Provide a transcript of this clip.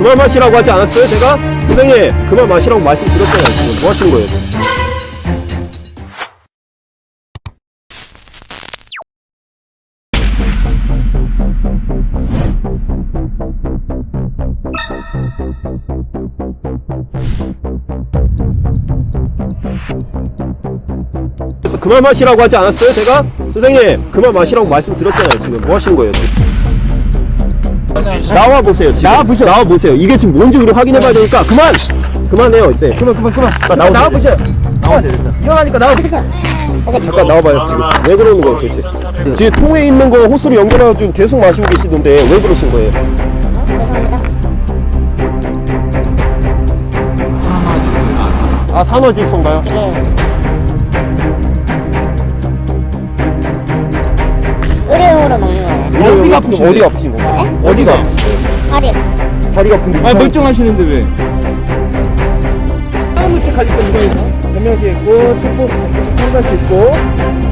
그만 마시라고 하지 않았어요, 제가? 선생님, 그만 마시라고 말씀드렸잖아요, 지금. 뭐 하시는 거예요? 그만 마시라고 하지 않았어요, 제가? 선생님, 그만 마시라고 말씀드렸잖아요, 지금. 뭐 하시는 거예요? 나와 보세요. 나와 보세요. 나와 보세요. 이게 지금 뭔지 우리 확인해 봐야 되니까 그만. 그만해요. 이제. 그만 그만 그만. 나와 나와 보세요. 나와 위험하니까 나와 보세요. 잠깐 나와봐요. 지금 왜 그러는 거예요, 도대체? 지금 통에 있는 거 호스로 연결해가지고 계속 마시고 계시던데 왜 그러신 거예요? 아 산화질소인가요? 네. 어디가 아프신 어디가 아프신 건가요? 어디가 아프신 거예요? 다리. 다리가 아픈데 아 멀쩡하시는데 왜? 사무실 가질 때 무거워서 변명기 있고 촉구 한가지 있고